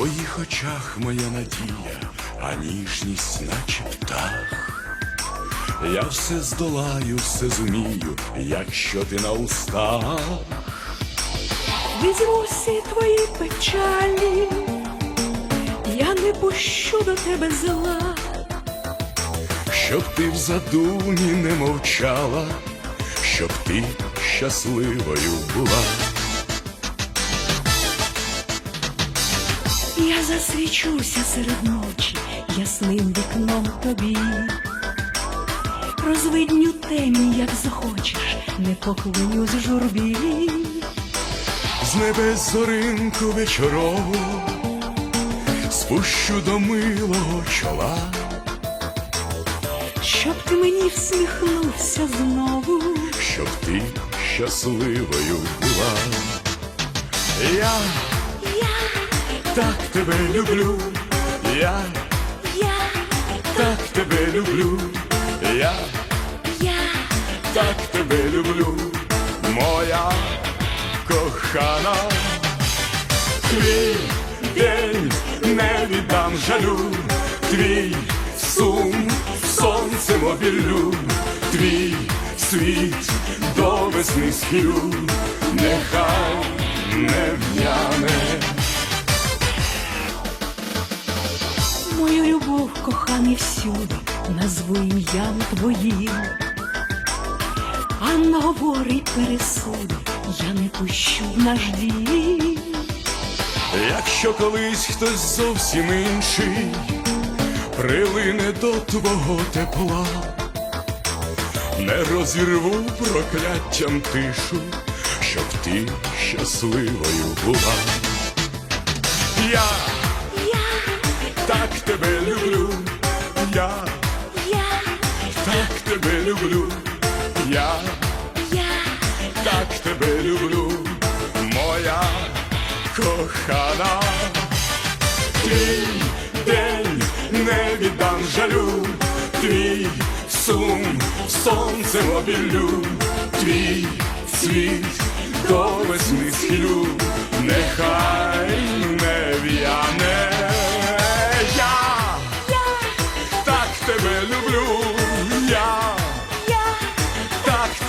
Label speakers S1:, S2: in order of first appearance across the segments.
S1: твоїх очах моя надія, а ніжність, наче птах. Я все здолаю, все зумію, якщо ти на устах.
S2: Візьму всі твої печалі, я не пущу до тебе зла.
S1: Щоб ти в задумі не мовчала, щоб ти щасливою була.
S2: Я засвічуся серед ночі ясним вікном тобі. Розвидню темі, як захочеш, не поклоню з журбі.
S1: З небес зоринку вечорову спущу до милого чола,
S2: Щоб ти мені всміхнувся знову.
S1: щоб ти щасливою була. Я
S2: Я,
S1: так тебе люблю, я.
S2: Я,
S1: так тебе люблю, я.
S2: Я,
S1: так тебе люблю, моя кохана. Твій день не віддам жалю, твій сум сонцем обіллю, твій світ до весни схилю,
S2: мою любов, коханий всюди, назву ім'ям твоїм. А наговори пересуди, я не пущу в наш дім.
S1: Якщо колись хтось зовсім інший прилине до твого тепла, не розірву прокляттям тишу, щоб ти щасливою була. Я, люблю, я
S2: я,
S1: так тебе люблю, моя кохана. Твій день не віддам жалю, твій сум сонцем обіллю, твій світ до весни схилю, нехай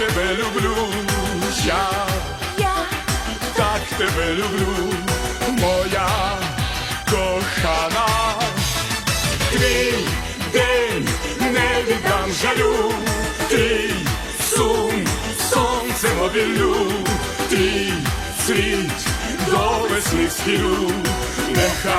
S1: тебе люблю, я.
S2: Я,
S1: так тебе люблю, моя кохана. Твій день не віддам жалю, твій сум сонцем обіллю, твій світ до весни схилю, нехай